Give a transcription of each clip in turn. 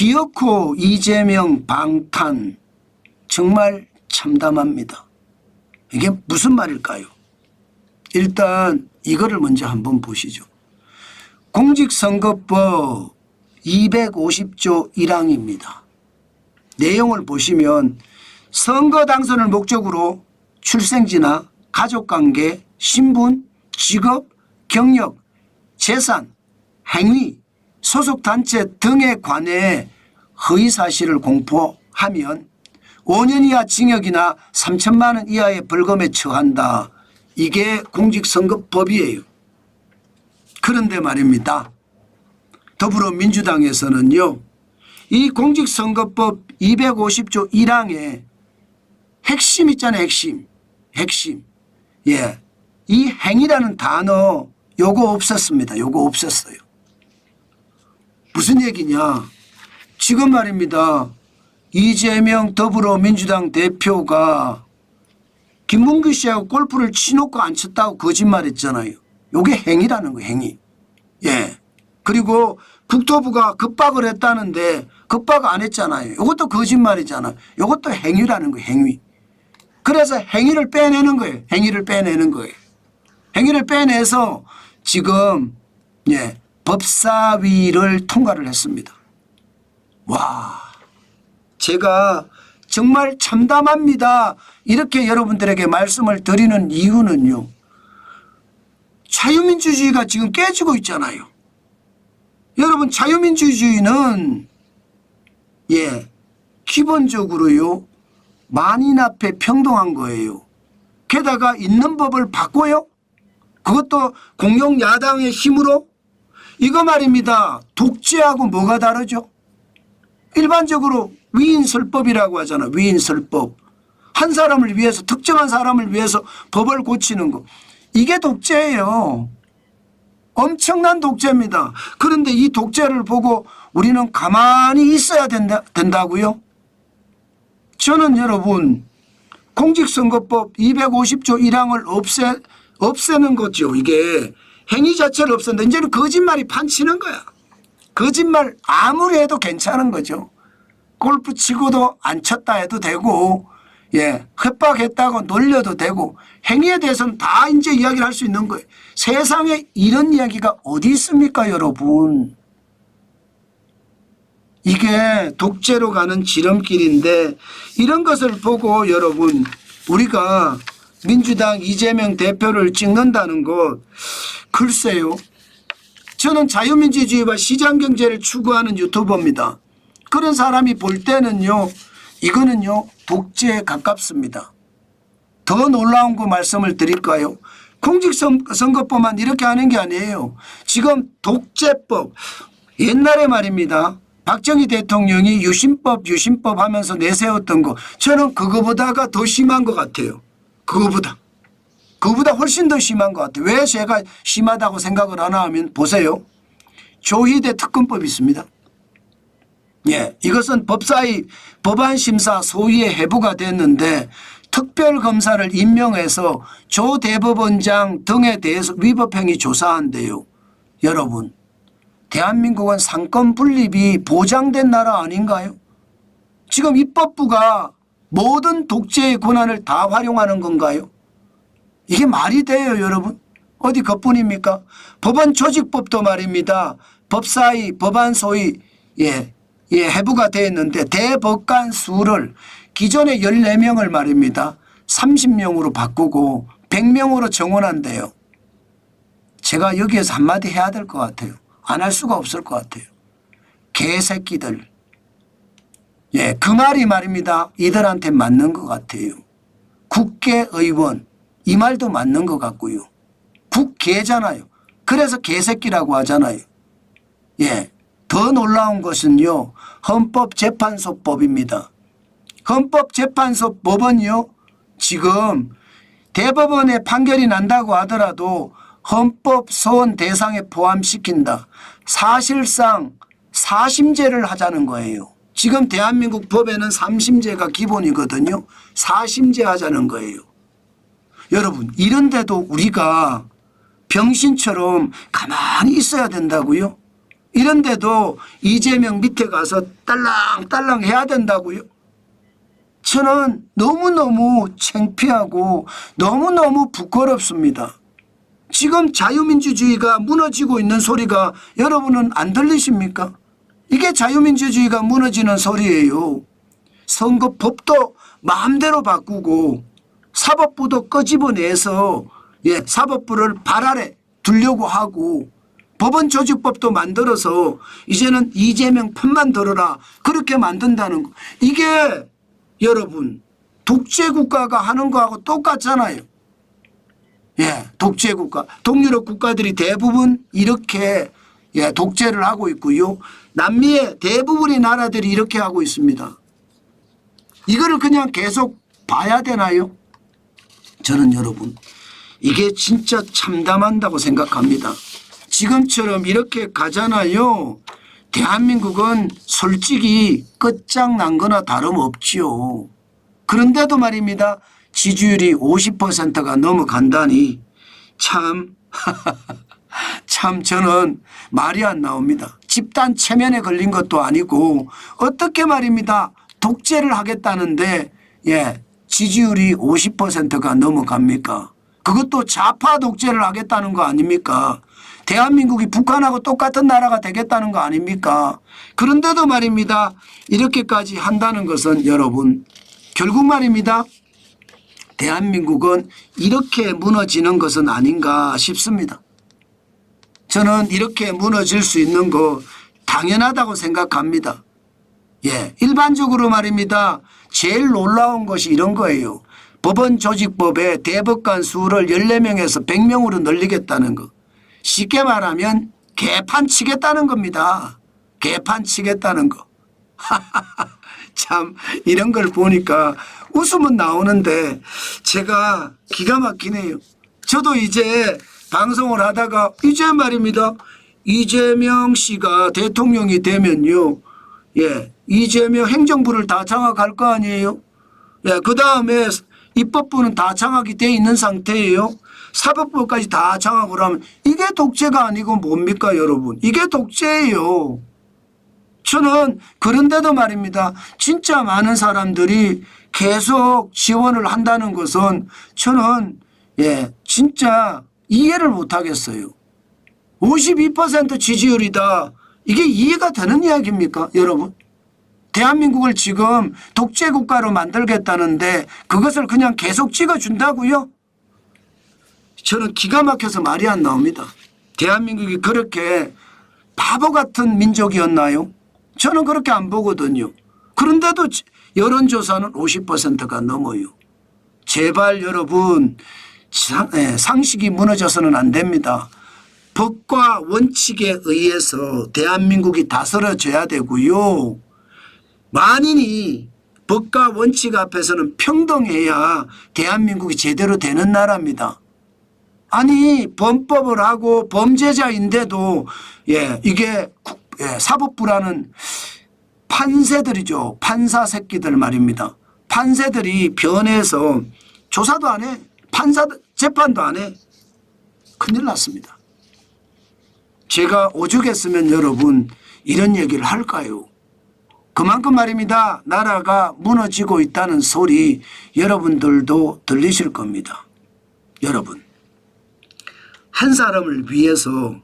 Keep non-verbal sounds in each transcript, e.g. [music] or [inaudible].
기어코 이재명 방탄 정말 참담합니다. 이게 무슨 말일까요? 일단 이거를 먼저 한번 보시죠. 공직선거법 250조 1항입니다. 내용을 보시면 선거 당선을 목적으로 출생지나 가족관계, 신분, 직업, 경력, 재산, 행위, 소속단체 등에 관해 허위 사실을 공포하면 5년 이하 징역이나 3천만 원 이하의 벌금에 처한다. 이게 공직선거법이에요. 그런데 말입니다. 더불어민주당에서는요. 이 공직선거법 250조 1항에 핵심 있잖아요. 핵심. 핵심. 예. 이 행위라는 단어 요거 없었습니다. 요거 없었어요. 무슨 얘기냐. 지금 말입니다. 이재명 더불어민주당 대표가 김문규 씨하고 골프를 치놓고 안 쳤다고 거짓말했잖아요. 요게 행위라는 거예요. 행위. 예. 그리고 국토부가 급박을 했다는데 급박 안 했잖아요. 이것도 거짓말이잖아요. 이것도 행위라는 거예요. 행위. 그래서 행위를 빼내는 거예요. 행위를 빼내는 거예요. 행위를 빼내서 지금 예, 법사위를 통과를 했습니다. 와, 제가 정말 참담합니다. 이렇게 여러분들에게 말씀을 드리는 이유는요. 자유민주주의가 지금 깨지고 있잖아요. 여러분 자유민주주의는 예 기본적으로요 만인 앞에 평등한 거예요. 게다가 있는 법을 바꿔요. 그것도 공용 야당의 힘으로 이거 말입니다. 독재하고 뭐가 다르죠? 일반적으로 위인설법이라고 하잖아. 위인설법. 한 사람을 위해서 특정한 사람을 위해서 법을 고치는 거. 이게 독재예요. 엄청난 독재입니다. 그런데 이 독재를 보고 우리는 가만히 있어야 된다, 된다고요? 저는 여러분 공직선거법 250조 1항을 없애, 없애는 거죠. 이게 행위 자체를 없앤다. 이제는 거짓말이 판치는 거야. 거짓말 아무리 해도 괜찮은 거죠. 골프 치고도 안 쳤다 해도 되고 예, 협박했다고 놀려도 되고 행위에 대해서는 다 이제 이야기를 할 수 있는 거예요. 세상에 이런 이야기가 어디 있습니까, 여러분? 이게 독재로 가는 지름길인데 이런 것을 보고 여러분 우리가 민주당 이재명 대표를 찍는다는 것 글쎄요. 저는 자유민주주의와 시장경제를 추구하는 유튜버입니다. 그런 사람이 볼 때는요. 이거는요. 독재에 가깝습니다. 더 놀라운 거 말씀을 드릴까요? 공직선거법만 이렇게 하는 게 아니에요. 지금 독재법 옛날에 말입니다. 박정희 대통령이 유신법 유신법 하면서 내세웠던 거 저는 그거보다가 더 심한 것 같아요. 그거보다. 그거보다 훨씬 더 심한 것 같아요. 왜 제가 심하다고 생각을 하나 하면 보세요. 조희대 특검법이 있습니다. 예, 이것은 법사위 법안 심사 소위의 해부가 됐는데 특별검사를 임명해서 조 대법원장 등에 대해서 위법행위 조사한대요. 여러분, 대한민국은 상권 분립이 보장된 나라 아닌가요? 지금 입법부가 모든 독재의 권한을 다 활용하는 건가요? 이게 말이 돼요, 여러분? 어디 그뿐입니까? 법원 조직법도 말입니다. 법사위, 법안 소위, 예, 예, 해부가 되었는데 대법관 수를 기존의 14명을 말입니다. 30명으로 바꾸고 100명으로 정원한대요. 제가 여기에서 한마디 해야 될 것 같아요. 안 할 수가 없을 것 같아요. 개새끼들. 예, 그 말이 말입니다. 이들한테 맞는 것 같아요. 국회의원. 이 말도 맞는 것 같고요. 국개잖아요. 그래서 개새끼라고 하잖아요. 예. 더 놀라운 것은요. 헌법재판소법입니다. 헌법재판소 법은요. 지금 대법원의 판결이 난다고 하더라도 헌법 소원 대상에 포함시킨다. 사실상 사심제를 하자는 거예요. 지금 대한민국 법에는 삼심제가 기본이거든요. 사심제 하자는 거예요. 여러분 이런데도 우리가 병신처럼 가만히 있어야 된다고요? 이런데도 이재명 밑에 가서 딸랑딸랑 해야 된다고요? 저는 너무너무 창피하고 너무너무 부끄럽습니다. 지금 자유민주주의가 무너지고 있는 소리가 여러분은 안 들리십니까? 이게 자유민주주의가 무너지는 소리예요. 선거법도 마음대로 바꾸고 사법부도 끄집어내서 예, 사법부를 발 아래 두려고 하고 법원 조직법도 만들어서 이제는 이재명 편만 들어라 그렇게 만든다는 거 이게 여러분 독재 국가가 하는 거하고 똑같잖아요. 예, 독재 국가. 동유럽 국가들이 대부분 이렇게 예, 독재를 하고 있고요. 남미의 대부분의 나라들이 이렇게 하고 있습니다. 이거를 그냥 계속 봐야 되나요? 저는 여러분 이게 진짜 참담한다고 생각합니다. 지금처럼 이렇게 가잖아요. 대한민국은 솔직히 끝장난 거나 다름없지요. 그런데도 말입니다. 지지율이 50%가 넘어간다니 참, [laughs] 참 저는 말이 안 나옵니다. 집단 체면에 걸린 것도 아니고 어떻게 말입니다. 독재를 하겠다는데 예, 지지율이 50%가 넘어갑니까? 그것도 좌파 독재를 하겠다는 거 아닙니까? 대한민국이 북한하고 똑같은 나라가 되겠다는 거 아닙니까? 그런데도 말입니다. 이렇게까지 한다는 것은 여러분 결국 말입니다. 대한민국은 이렇게 무너지는 것은 아닌가 싶습니다. 저는 이렇게 무너질 수 있는 거 당연하다고 생각합니다. 예, 일반적으로 말입니다. 제일 놀라운 것이 이런 거예요. 법원 조직법에 대법관 수를 14명에서 100명으로 늘리겠다는 거. 쉽게 말하면 개판 치겠다는 겁니다. 개판 치겠다는 거. [laughs] 참 이런 걸 보니까 웃음은 나오는데 제가 기가 막히네요. 저도 이제 방송을 하다가 이제 말입니다. 이재명 씨가 대통령이 되면요. 예. 이재명 행정부를 다 장악할 거 아니에요. 예. 그 다음에 입법부는 다 장악이 돼 있는 상태예요. 사법부까지 다 장악을 하면 이게 독재가 아니고 뭡니까 여러분. 이게 독재예요. 저는 그런데도 말입니다. 진짜 많은 사람들이 계속 지원을 한다는 것은 저는 예, 진짜 이해를 못 하겠어요. 52% 지지율이다. 이게 이해가 되는 이야기입니까, 여러분? 대한민국을 지금 독재 국가로 만들겠다는데 그것을 그냥 계속 찍어준다고요? 저는 기가 막혀서 말이 안 나옵니다. 대한민국이 그렇게 바보 같은 민족이었나요? 저는 그렇게 안 보거든요. 그런데도 지- 여론조사는 50%가 넘어요. 제발 여러분 상- 예, 상식이 무너져서는 안 됩니다. 법과 원칙에 의해서 대한민국이 다스려져야 되고요. 만인이 법과 원칙 앞에서는 평등해야 대한민국이 제대로 되는 나라입니다. 아니 범법을 하고 범죄자인데도 예 이게 국- 예, 사법부라는 판세들이죠. 판사 새끼들 말입니다. 판세들이 변해서 조사도 안 해 판사 재판도 안 해. 큰일 났습니다. 제가 오죽했으면 여러분 이런 얘기를 할까요 그만큼 말입니다. 나라가 무너지고 있다는 소리 여러분들도 들리실 겁니다. 여러분. 한 사람을 위해서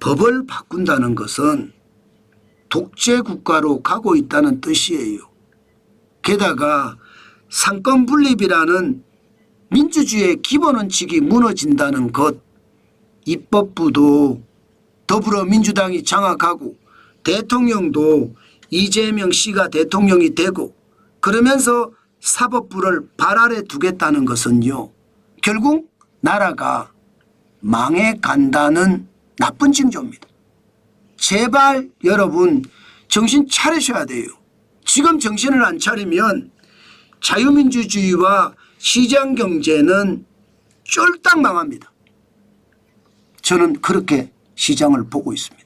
법을 바꾼다는 것은 독재 국가로 가고 있다는 뜻이에요. 게다가 상권 분립이라는 민주주의의 기본 원칙이 무너진다는 것, 입법부도 더불어민주당이 장악하고 대통령도 이재명 씨가 대통령이 되고 그러면서 사법부를 발 아래 두겠다는 것은요. 결국 나라가 망해 간다는 나쁜 징조입니다. 제발 여러분 정신 차리셔야 돼요. 지금 정신을 안 차리면 자유민주주의와 시장 경제는 쫄딱 망합니다. 저는 그렇게 시장을 보고 있습니다.